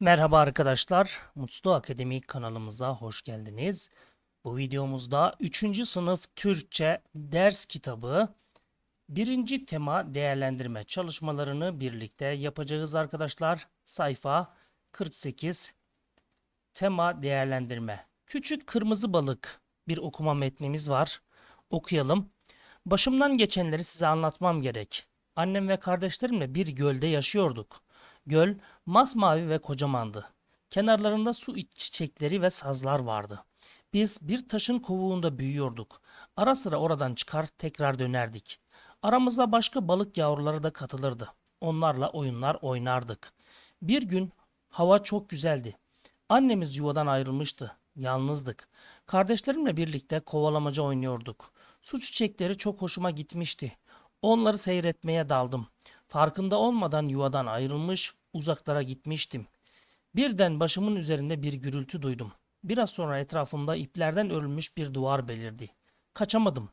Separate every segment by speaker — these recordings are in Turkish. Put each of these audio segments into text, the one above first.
Speaker 1: Merhaba arkadaşlar, Mutlu Akademi kanalımıza hoş geldiniz. Bu videomuzda 3. sınıf Türkçe ders kitabı birinci tema değerlendirme çalışmalarını birlikte yapacağız arkadaşlar. Sayfa 48 tema değerlendirme. Küçük kırmızı balık bir okuma metnimiz var. Okuyalım. Başımdan geçenleri size anlatmam gerek. Annem ve kardeşlerimle bir gölde yaşıyorduk. Göl masmavi ve kocamandı. Kenarlarında su iç çiçekleri ve sazlar vardı. Biz bir taşın kovuğunda büyüyorduk. Ara sıra oradan çıkar tekrar dönerdik. Aramızda başka balık yavruları da katılırdı. Onlarla oyunlar oynardık. Bir gün hava çok güzeldi. Annemiz yuvadan ayrılmıştı. Yalnızdık. Kardeşlerimle birlikte kovalamaca oynuyorduk. Su çiçekleri çok hoşuma gitmişti. Onları seyretmeye daldım. Farkında olmadan yuvadan ayrılmış, uzaklara gitmiştim. Birden başımın üzerinde bir gürültü duydum. Biraz sonra etrafımda iplerden örülmüş bir duvar belirdi. Kaçamadım.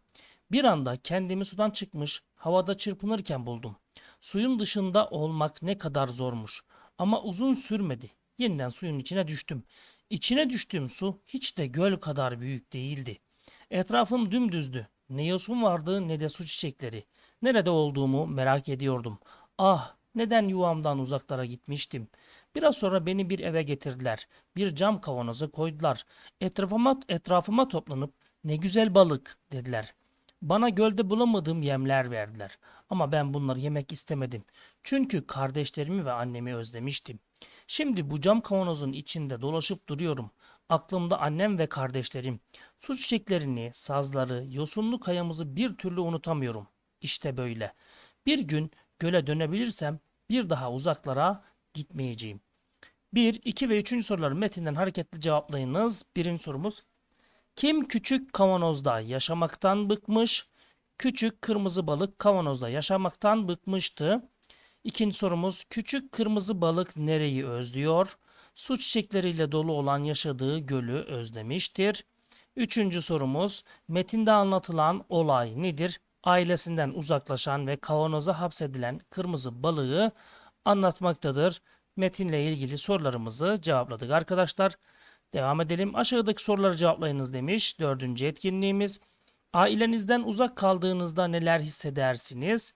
Speaker 1: Bir anda kendimi sudan çıkmış, havada çırpınırken buldum. Suyun dışında olmak ne kadar zormuş. Ama uzun sürmedi. Yeniden suyun içine düştüm. İçine düştüğüm su hiç de göl kadar büyük değildi. Etrafım dümdüzdü. Ne yosun vardı ne de su çiçekleri. Nerede olduğumu merak ediyordum. Ah, neden yuvamdan uzaklara gitmiştim? Biraz sonra beni bir eve getirdiler. Bir cam kavanoza koydular. Etrafıma, etrafıma toplanıp ne güzel balık dediler. Bana gölde bulamadığım yemler verdiler. Ama ben bunları yemek istemedim. Çünkü kardeşlerimi ve annemi özlemiştim. Şimdi bu cam kavanozun içinde dolaşıp duruyorum. Aklımda annem ve kardeşlerim. Su çiçeklerini, sazları, yosunlu kayamızı bir türlü unutamıyorum. İşte böyle. Bir gün göle dönebilirsem bir daha uzaklara gitmeyeceğim. 1, 2 ve 3. soruları metinden hareketli cevaplayınız. Birinci sorumuz. Kim küçük kavanozda yaşamaktan bıkmış? Küçük kırmızı balık kavanozda yaşamaktan bıkmıştı. İkinci sorumuz. Küçük kırmızı balık nereyi özlüyor? Su çiçekleriyle dolu olan yaşadığı gölü özlemiştir. Üçüncü sorumuz. Metinde anlatılan olay nedir? Ailesinden uzaklaşan ve kavanoza hapsedilen kırmızı balığı anlatmaktadır. Metinle ilgili sorularımızı cevapladık arkadaşlar. Devam edelim. Aşağıdaki soruları cevaplayınız demiş. Dördüncü etkinliğimiz. Ailenizden uzak kaldığınızda neler hissedersiniz?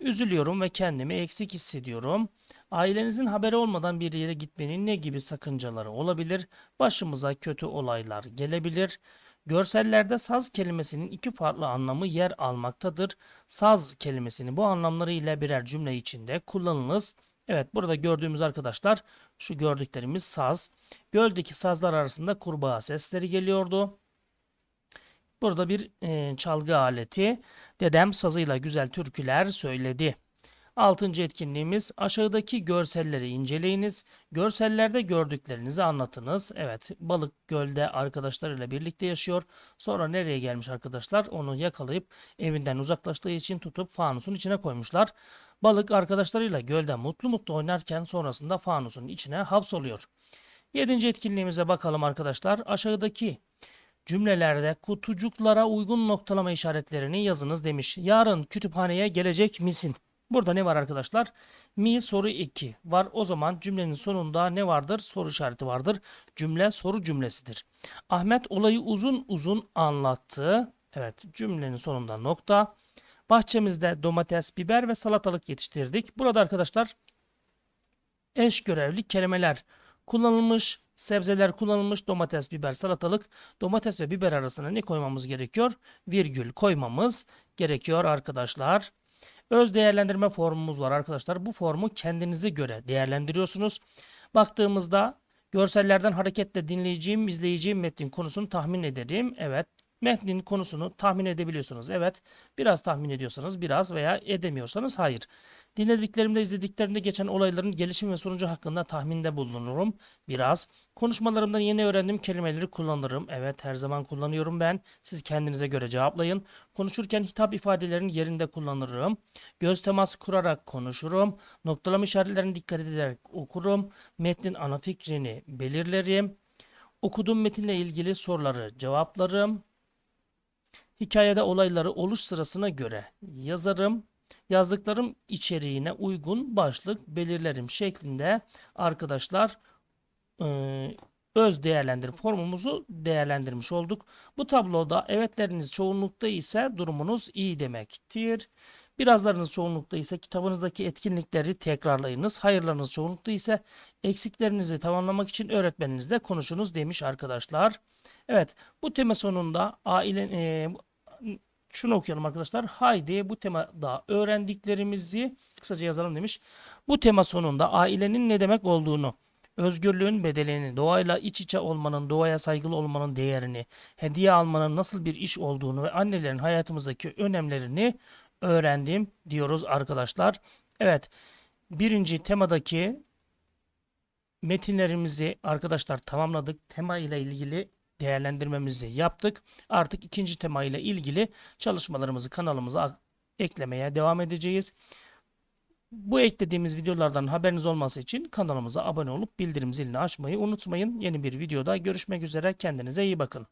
Speaker 1: Üzülüyorum ve kendimi eksik hissediyorum. Ailenizin haberi olmadan bir yere gitmenin ne gibi sakıncaları olabilir? Başımıza kötü olaylar gelebilir. Görsellerde saz kelimesinin iki farklı anlamı yer almaktadır. Saz kelimesini bu anlamları ile birer cümle içinde kullanınız. Evet burada gördüğümüz arkadaşlar şu gördüklerimiz saz. Göldeki sazlar arasında kurbağa sesleri geliyordu. Burada bir e, çalgı aleti. Dedem sazıyla güzel türküler söyledi. Altıncı etkinliğimiz aşağıdaki görselleri inceleyiniz. Görsellerde gördüklerinizi anlatınız. Evet balık gölde arkadaşlarıyla birlikte yaşıyor. Sonra nereye gelmiş arkadaşlar? Onu yakalayıp evinden uzaklaştığı için tutup fanusun içine koymuşlar. Balık arkadaşlarıyla gölde mutlu mutlu oynarken sonrasında fanusun içine hapsoluyor. Yedinci etkinliğimize bakalım arkadaşlar. Aşağıdaki cümlelerde kutucuklara uygun noktalama işaretlerini yazınız demiş. Yarın kütüphaneye gelecek misin? Burada ne var arkadaşlar? Mi soru 2 var. O zaman cümlenin sonunda ne vardır? Soru işareti vardır. Cümle soru cümlesidir. Ahmet olayı uzun uzun anlattı. Evet cümlenin sonunda nokta. Bahçemizde domates, biber ve salatalık yetiştirdik. Burada arkadaşlar eş görevli kelimeler kullanılmış, sebzeler kullanılmış, domates, biber, salatalık. Domates ve biber arasına ne koymamız gerekiyor? Virgül koymamız gerekiyor arkadaşlar. Öz değerlendirme formumuz var arkadaşlar. Bu formu kendinize göre değerlendiriyorsunuz. Baktığımızda görsellerden hareketle dinleyeceğim, izleyeceğim metnin konusunu tahmin ederim. Evet. Metnin konusunu tahmin edebiliyorsunuz. Evet. Biraz tahmin ediyorsanız biraz veya edemiyorsanız hayır. Dinlediklerimde, izlediklerimde geçen olayların gelişim ve sonucu hakkında tahminde bulunurum. Biraz. Konuşmalarımda yeni öğrendiğim kelimeleri kullanırım. Evet her zaman kullanıyorum ben. Siz kendinize göre cevaplayın. Konuşurken hitap ifadelerini yerinde kullanırım. Göz teması kurarak konuşurum. Noktalama işaretlerine dikkat ederek okurum. Metnin ana fikrini belirlerim. Okuduğum metinle ilgili soruları cevaplarım. Hikayede olayları oluş sırasına göre yazarım. Yazdıklarım içeriğine uygun başlık belirlerim şeklinde arkadaşlar öz değerlendir formumuzu değerlendirmiş olduk. Bu tabloda evetleriniz çoğunlukta ise durumunuz iyi demektir. Birazlarınız çoğunlukta ise kitabınızdaki etkinlikleri tekrarlayınız. Hayırlarınız çoğunlukta ise eksiklerinizi tamamlamak için öğretmeninizle konuşunuz demiş arkadaşlar. Evet bu tema sonunda aile e, şunu okuyalım arkadaşlar. Haydi bu temada öğrendiklerimizi kısaca yazalım demiş. Bu tema sonunda ailenin ne demek olduğunu, özgürlüğün bedelini, doğayla iç içe olmanın, doğaya saygılı olmanın değerini, hediye almanın nasıl bir iş olduğunu ve annelerin hayatımızdaki önemlerini öğrendim diyoruz arkadaşlar. Evet birinci temadaki metinlerimizi arkadaşlar tamamladık. Tema ile ilgili değerlendirmemizi yaptık. Artık ikinci tema ile ilgili çalışmalarımızı kanalımıza eklemeye devam edeceğiz. Bu eklediğimiz videolardan haberiniz olması için kanalımıza abone olup bildirim zilini açmayı unutmayın. Yeni bir videoda görüşmek üzere. Kendinize iyi bakın.